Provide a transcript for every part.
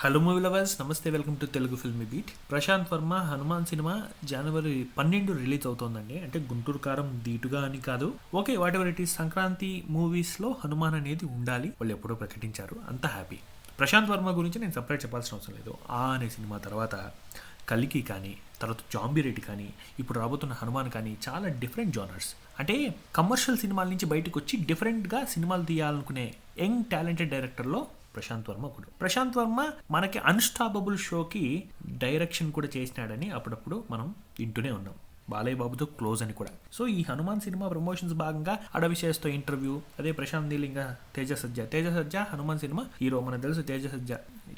Hello movie lovers నమస్తే welcome to Telugu film beat Prashanth Varma Hanuman cinema జనవరి పన్నెండు release అవుతోందండి. అంటే గుంటూరు కారం దీటుగా అని కాదు. Okay whatever it is Sankranti మూవీస్లో హనుమాన్ అనేది ఉండాలి. వాళ్ళు ఎప్పుడో ప్రకటించారు. అంత హ్యాపీ ప్రశాంత్ వర్మ గురించి నేను సపరేట్ చెప్పాల్సిన అవసరం లేదు. ఆ అనే సినిమా తర్వాత కలికి కానీ తర్వాత జాంబీ రెడ్డి కానీ ఇప్పుడు రాబోతున్న హనుమాన్ కానీ చాలా డిఫరెంట్ జోనర్స్ అంటే కమర్షియల్ సినిమాల నుంచి బయటకు వచ్చి డిఫరెంట్గా సినిమాలు తీయాలనుకునే యంగ్ టాలెంటెడ్ డైరెక్టర్లో ప్రశాంత్ వర్మ ఒకడు. ప్రశాంత్ వర్మ మనకి అన్స్టాపబుల్ షోకి డైరెక్షన్ కూడా చేసినాడని అప్పుడప్పుడు మనం వింటూనే ఉన్నాం. బాలయ్య బాబుతో క్లోజ్ అని కూడా. సో ఈ హనుమాన్ సినిమా ప్రమోషన్స్ భాగంగా అడవి చేస్తో ఇంటర్వ్యూ అదే ప్రశాంత్ నీల్ ఇంకా తేజ సజ్జ. తేజ సజ్జ హనుమాన్ సినిమా హీరో మనకు తెలుసు తేజ సజ్జ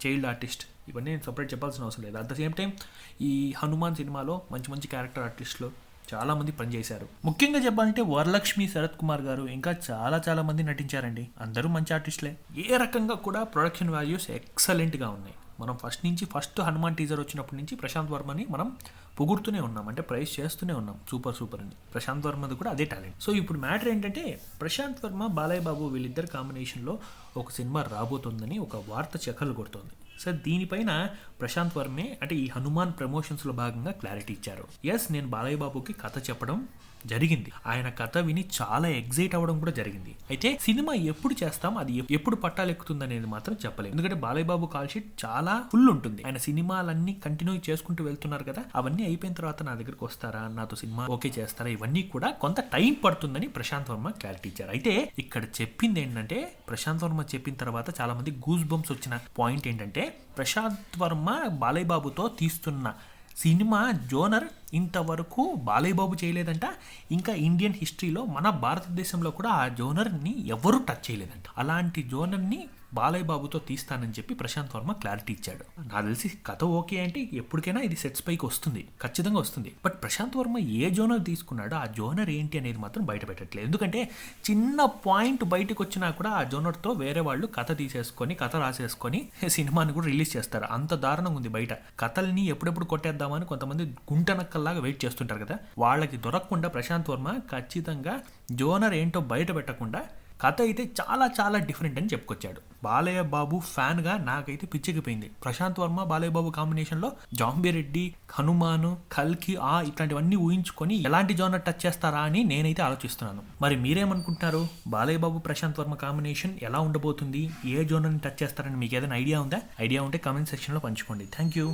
చైల్డ్ ఆర్టిస్ట్ ఇవన్నీ నేను సపరేట్ చెప్పాల్సిన అవసరం లేదు. అట్ ద సేమ్ టైం ఈ హనుమాన్ సినిమాలో మంచి మంచి క్యారెక్టర్ ఆర్టిస్టులు చాలా మంది పనిచేశారు. ముఖ్యంగా చెప్పాలంటే వరలక్ష్మి శరత్ కుమార్ గారు ఇంకా చాలా చాలా మంది నటించారండి. అందరూ మంచి ఆర్టిస్టులే. ఏ రకంగా కూడా ప్రొడక్షన్ వాల్యూస్ ఎక్సలెంట్గా ఉన్నాయి. మనం ఫస్ట్ నుంచి ఫస్ట్ హనుమాన్ టీజర్ వచ్చినప్పటి నుంచి ప్రశాంత్ వర్మని మనం పొగుడుతూనే ఉన్నాం. అంటే ప్రైస్ చేస్తూనే ఉన్నాం. సూపర్ సూపర్ అని. ప్రశాంత్ వర్మది కూడా అదే టాలెంట్. సో ఇప్పుడు మ్యాటర్ ఏంటంటే ప్రశాంత్ వర్మ బాలయ్య బాబు వీళ్ళిద్దరు కాంబినేషన్లో ఒక సినిమా రాబోతుందని ఒక వార్త చెక్కలు కొడుతోంది. సార్ దీనిపైన ప్రశాంత్ వర్మే అంటే ఈ హనుమాన్ ప్రమోషన్స్లో భాగంగా క్లారిటీ ఇచ్చారు. ఎస్ నేను బాలయ్య బాబుకి కథ చెప్పడం జరిగింది. ఆయన కథ విని చాలా ఎగ్జైట్ అవ్వడం కూడా జరిగింది. అయితే సినిమా ఎప్పుడు చేస్తాం అది ఎప్పుడు పట్టాలెక్కుతుంది అనేది మాత్రం చెప్పలేదు. ఎందుకంటే బాలయ్య బాబు కాల్ షీట్ చాలా ఫుల్ ఉంటుంది. ఆయన సినిమాలన్నీ కంటిన్యూ చేసుకుంటూ వెళ్తున్నారు కదా అవన్నీ అయిపోయిన తర్వాత నా దగ్గరకు వస్తారా నాతో సినిమా ఓకే చేస్తారా ఇవన్నీ కూడా కొంత టైం పడుతుందని ప్రశాంత్ వర్మ క్లారిటీ ఇచ్చారు. అయితే ఇక్కడ చెప్పింది ఏంటంటే ప్రశాంత్ వర్మ చెప్పిన తర్వాత చాలా మంది గూస్ బంప్స్ వచ్చిన పాయింట్ ఏంటంటే ప్రశాంత్ వర్మ బాలయ్యబాబుతో తీస్తున్న సినిమా జోనర్ ఇంతవరకు బాలయ్యబాబు చేయలేదంట. ఇంకా ఇండియన్ హిస్టరీలో మన భారతదేశంలో కూడా ఆ జోనర్ని ఎవరు టచ్ చేయలేదంట. అలాంటి జోనర్ని బాలయ్య బాబుతో తీస్తానని చెప్పి ప్రశాంత్ వర్మ క్లారిటీ ఇచ్చాడు. నాకు తెలిసి కథ ఓకే అంటే ఎప్పటికైనా ఇది సెట్స్ పైకి వస్తుంది. ఖచ్చితంగా వస్తుంది. బట్ ప్రశాంత్ వర్మ ఏ జోనర్ తీసుకున్నాడో ఆ జోనర్ ఏంటి అనేది మాత్రం బయట పెట్టట్లేదు. ఎందుకంటే చిన్న పాయింట్ బయటకు వచ్చినా కూడా ఆ జోనర్తో వేరే వాళ్ళు కథ తీసేసుకొని కథ రాసేసుకొని సినిమాని కూడా రిలీజ్ చేస్తారు. అంత దారుణంగా ఉంది బయట. కథల్ని ఎప్పుడెప్పుడు కొట్టేద్దామని కొంతమంది గుంటనక్కల్లాగా వెయిట్ చేస్తుంటారు కదా. వాళ్ళకి దొరకకుండా ప్రశాంత్ వర్మ ఖచ్చితంగా జోనర్ ఏంటో బయట పెట్టకుండా కథ అయితే చాలా చాలా డిఫరెంట్ అని చెప్పుకొచ్చాడు. బాలయ్య బాబు ఫ్యాన్గా నాకైతే పిచ్చెక్కిపోయింది. ప్రశాంత్ వర్మ బాలయ్య బాబు కాంబినేషన్లో జాంబీ రెడ్డి హనుమాను కల్కి ఆ ఇట్లాంటివన్నీ ఊహించుకొని ఎలాంటి జోనర్ టచ్ చేస్తారా అని నేనైతే ఆలోచిస్తున్నాను. మరి మీరేమనుకుంటున్నారు? బాలయ్య బాబు ప్రశాంత్ వర్మ కాంబినేషన్ ఎలా ఉండబోతుంది? ఏ జోనర్ని టచ్ చేస్తారని మీకు ఏదైనా ఐడియా ఉందా? ఐడియా ఉంటే కామెంట్ సెక్షన్లో పంచుకోండి. Thank you.